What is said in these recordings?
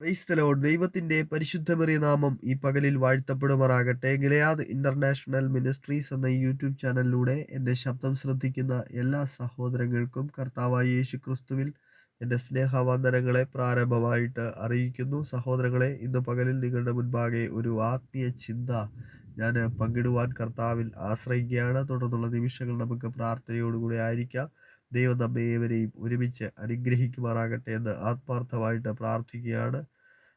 ക്രൈസ്തലോൺ ദൈവത്തിന്റെ പരിശുദ്ധമേറിയ നാമം ഈ പകലിൽ വാഴ്ത്തപ്പെടുമാറാകട്ടെ. ഗിലയാദ് ഇന്റർനാഷണൽ മിനിസ്ട്രീസ് എന്ന യൂട്യൂബ് ചാനലിലൂടെ എന്റെ ശബ്ദം ശ്രദ്ധിക്കുന്ന എല്ലാ സഹോദരങ്ങൾക്കും കർത്താവായ യേശു ക്രിസ്തുവിൽ എന്റെ സ്നേഹവന്ദനങ്ങളെ പ്രാരംഭമായിട്ട് അറിയിക്കുന്നു. സഹോദരങ്ങളെ ഇന്ന് പകലിൽ നിങ്ങളുടെ മുൻപാകെ ഒരു ആത്മീയ ചിന്ത ഞാൻ പങ്കിടുവാൻ കർത്താവിൽ ആശ്രയിക്കുകയാണ്. തുടർന്നുള്ള നിമിഷങ്ങൾ നമുക്ക് പ്രാർത്ഥനയോടുകൂടി ആയിരിക്കാം. ദൈവം നമ്മെ ഏവരെയും ഒരുമിച്ച് അനുഗ്രഹിക്കുമാറാകട്ടെ എന്ന് ആത്മാർത്ഥമായിട്ട് പ്രാർത്ഥിക്കുകയാണ്.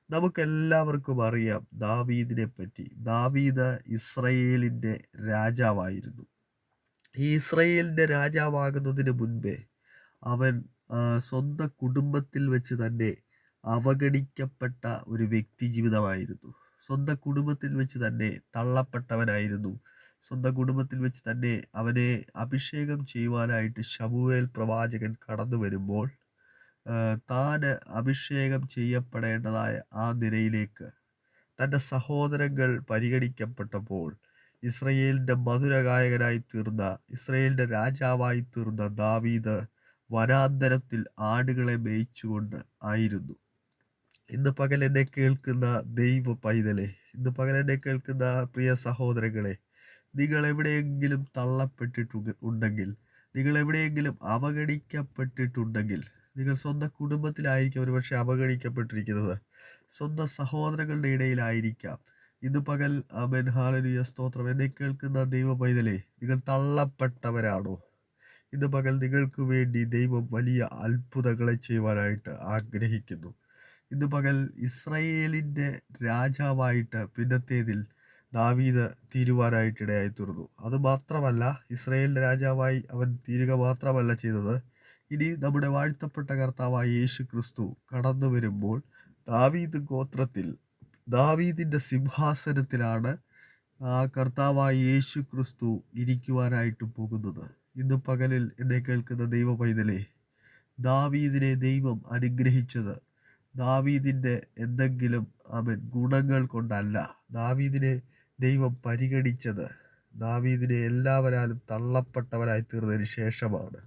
നമുക്കെല്ലാവർക്കും അറിയാം ദാവീദിനെ പറ്റി ദാവീദ് ഇസ്രയേലിന്റെ രാജാവായിരുന്നു. ഈ ഇസ്രയേലിന്റെ രാജാവാകുന്നതിന് മുൻപേ അവൻ സ്വന്തം കുടുംബത്തിൽ വെച്ച് തന്നെ അവഗണിക്കപ്പെട്ട ഒരു വ്യക്തി ജീവിതമായിരുന്നു സ്വന്തം കുടുംബത്തിൽ വെച്ച് തന്നെ തള്ളപ്പെട്ടവനായിരുന്നു. സ്വന്തം കുടുംബത്തിൽ വെച്ച് തന്നെ അവനെ അഭിഷേകം ചെയ്യുവാനായിട്ട് ശമുവേൽ പ്രവാചകൻ കടന്നു വരുമ്പോൾ താൻ അഭിഷേകം ചെയ്യപ്പെടേണ്ടതായ ആ നിരയിലേക്ക് തന്റെ സഹോദരങ്ങൾ പരിഗണിക്കപ്പെട്ടപ്പോൾ ഇസ്രയേലിന്റെ മധുരഗായകനായി തീർന്ന ഇസ്രയേലിന്റെ രാജാവായി തീർന്ന ദാവീദ് വനാന്തരത്തിൽ ആടുകളെ മേയിച്ചുകൊണ്ട് ആയിരുന്നു. ഇന്ന് പകൽ എന്നെ കേൾക്കുന്ന ദൈവ പൈതലെ ഇന്ന് പകൽ എന്നെ കേൾക്കുന്ന പ്രിയ സഹോദരങ്ങളെ നിങ്ങൾ എവിടെയെങ്കിലും തള്ളപ്പെട്ടിട്ടു ഉണ്ടെങ്കിൽ നിങ്ങൾ എവിടെയെങ്കിലും അവഗണിക്കപ്പെട്ടിട്ടുണ്ടെങ്കിൽ നിങ്ങൾ സ്വന്തം കുടുംബത്തിലായിരിക്കും ഒരുപക്ഷെ അവഗണിക്കപ്പെട്ടിരിക്കുന്നത്. സ്വന്തം സഹോദരങ്ങളുടെ ഇടയിലായിരിക്കാം. ഇന്ന് പകൽ അമൻ ഹാലലിയ സ്തോത്രം. എന്നെ കേൾക്കുന്ന ദൈവ പൈതലേ നിങ്ങൾ തള്ളപ്പെട്ടവരാണോ? ഇന്ന് പകൽ നിങ്ങൾക്ക് വേണ്ടി ദൈവം വലിയ അത്ഭുതങ്ങളെ ചെയ്യുവാനായിട്ട് ആഗ്രഹിക്കുന്നു. ഇന്ന് പകൽ ഇസ്രയേലിന്റെ രാജാവായിട്ട് പിന്നത്തേതിൽ ദാവീദ് തീരുവാനായിട്ടിടയായി തീർന്നു അത് മാത്രമല്ല ഇസ്രയേലിന്റെ രാജാവായി അവൻ തീരുക മാത്രമല്ല ചെയ്തത്. ഇനി നമ്മുടെ വാഴ്ത്തപ്പെട്ട കർത്താവായ യേശു ക്രിസ്തു കടന്നു വരുമ്പോൾ ദാവീദ് ഗോത്രത്തിൽ ദാവീദിന്റെ സിംഹാസനത്തിലാണ് ആ കർത്താവായ യേശു ക്രിസ്തു ഇരിക്കുവാനായിട്ട് പോകുന്നത്. ഇന്ന് പകലിൽ എന്നെ കേൾക്കുന്ന ദൈവ പൈതലേ ദാവീദിനെ ദൈവം അനുഗ്രഹിച്ചത് ദാവീദിന്റെ എന്തെങ്കിലും അവൻ ഗുണങ്ങൾ കൊണ്ടല്ല. ദാവീദിനെ ദൈവം പരിഗണിച്ചത്. ദാവീദിനെ എല്ലാവരാലും തള്ളപ്പെട്ടവരായി തീർന്നതിന് ശേഷമാണ്.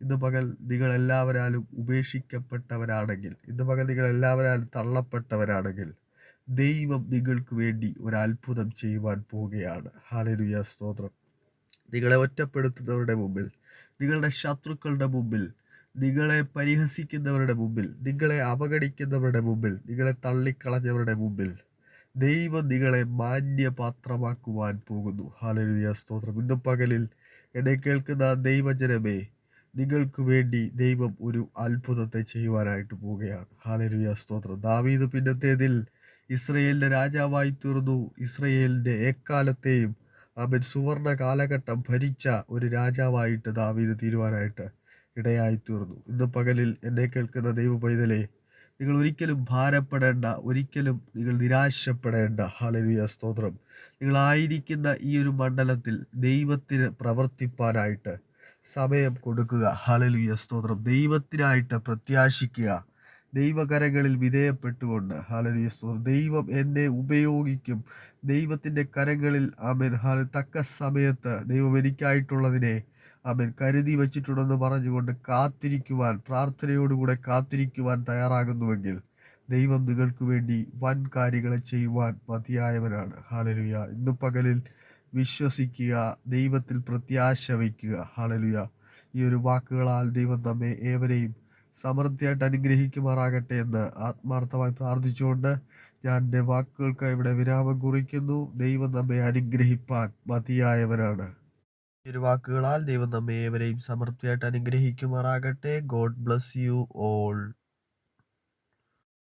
ഇന്ന് പകൽ നിങ്ങൾ എല്ലാവരാലും ഉപേക്ഷിക്കപ്പെട്ടവരാണെങ്കിൽ ഇന്ന് പകൽ നിങ്ങൾ എല്ലാവരാലും തള്ളപ്പെട്ടവരാണെങ്കിൽ ദൈവം നിങ്ങൾക്ക് വേണ്ടി ഒരു അത്ഭുതം ചെയ്യുവാൻ പോവുകയാണ്. ഹാലരുയ സ്തോത്രം. നിങ്ങളെ ഒറ്റപ്പെടുത്തുന്നവരുടെ മുമ്പിൽ നിങ്ങളുടെ ശത്രുക്കളുടെ മുമ്പിൽ നിങ്ങളെ പരിഹസിക്കുന്നവരുടെ മുമ്പിൽ നിങ്ങളെ അവഗണിക്കുന്നവരുടെ മുമ്പിൽ നിങ്ങളെ തള്ളിക്കളഞ്ഞവരുടെ മുമ്പിൽ ദൈവം നിങ്ങളെ മാന്യപാത്രമാക്കുവാൻ പോകുന്നു. ഹാലരുയ സ്തോത്രം. ഇന്ന് പകലിൽ എന്നെ കേൾക്കുന്ന ദൈവജനമേ നിങ്ങൾക്ക് വേണ്ടി ദൈവം ഒരു അത്ഭുതത്തെ ചെയ്യുവാനായിട്ട് പോവുകയാണ്. ഹാലരുയ സ്തോത്രം. ദാവീദ് പിന്നത്തേതിൽ ഇസ്രയേലിന്റെ രാജാവായി തീർന്നു. ഇസ്രയേലിന്റെ എക്കാലത്തെയും അവൻ സുവർണ കാലഘട്ടം ഭരിച്ച ഒരു രാജാവായിട്ട് ദാവീദ് തീരുവാനായിട്ട് ഇടയായി തീർന്നു. ഇന്ന് പകലിൽ എന്നെ കേൾക്കുന്ന ദൈവ പൈതലേ നിങ്ങൾ ഒരിക്കലും ഭാരപ്പെടേണ്ട ഒരിക്കലും നിങ്ങൾ നിരാശപ്പെടേണ്ട. ഹലവിയ സ്തോത്രം. നിങ്ങളായിരിക്കുന്ന ഈ ഒരു മണ്ഡലത്തിൽ ദൈവത്തിന് പ്രവർത്തിപ്പാനായിട്ട് സമയം കൊടുക്കുക. ഹലലുയ സ്തോത്രം. ദൈവത്തിനായിട്ട് പ്രത്യാശിക്കുക. ദൈവകരങ്ങളിൽ വിധേയപ്പെട്ടുകൊണ്ട്. ഹലലുയ സ്തോത്രം. ദൈവം എന്നെ ഉപയോഗിക്കും. ദൈവത്തിന്റെ കരങ്ങളിൽ ആമേൻ. ഹല തക്ക സമയത്ത് ദൈവം എനിക്കായിട്ടുള്ളതിനെ അവൻ കരുതി വച്ചിട്ടുണ്ടെന്ന് പറഞ്ഞുകൊണ്ട് കാത്തിരിക്കുവാൻ പ്രാർത്ഥനയോടുകൂടെ കാത്തിരിക്കുവാൻ തയ്യാറാകുന്നുവെങ്കിൽ ദൈവം നിങ്ങൾക്ക് വേണ്ടി വൻ കാര്യങ്ങളെ ചെയ്യുവാൻ മതിയായവനാണ്. ഹാലലുയ ഇന്ന് പകലിൽ വിശ്വസിക്കുക ദൈവത്തിൽ പ്രത്യാശ വയ്ക്കുക. ഹാലലുയ ഈ ഒരു വാക്കുകളാൽ ദൈവം നമ്മെ ഏവരെയും സമൃദ്ധിയായിട്ട് അനുഗ്രഹിക്കുമാറാകട്ടെ എന്ന് ആത്മാർത്ഥമായി പ്രാർത്ഥിച്ചുകൊണ്ട് ഞാൻ എന്റെ വാക്കുകൾക്ക് ഇവിടെ വിരാമം കുറിക്കുന്നു. ദൈവം നമ്മെ അനുഗ്രഹിപ്പാൻ മതിയായവനാണ്. ഈ വാക്കുകളാൽ ദൈവം നമ്മെ ഏവരെയും സമൃദ്ധിയായിട്ട് അനുഗ്രഹിക്കുമാറാകട്ടെ. God bless you all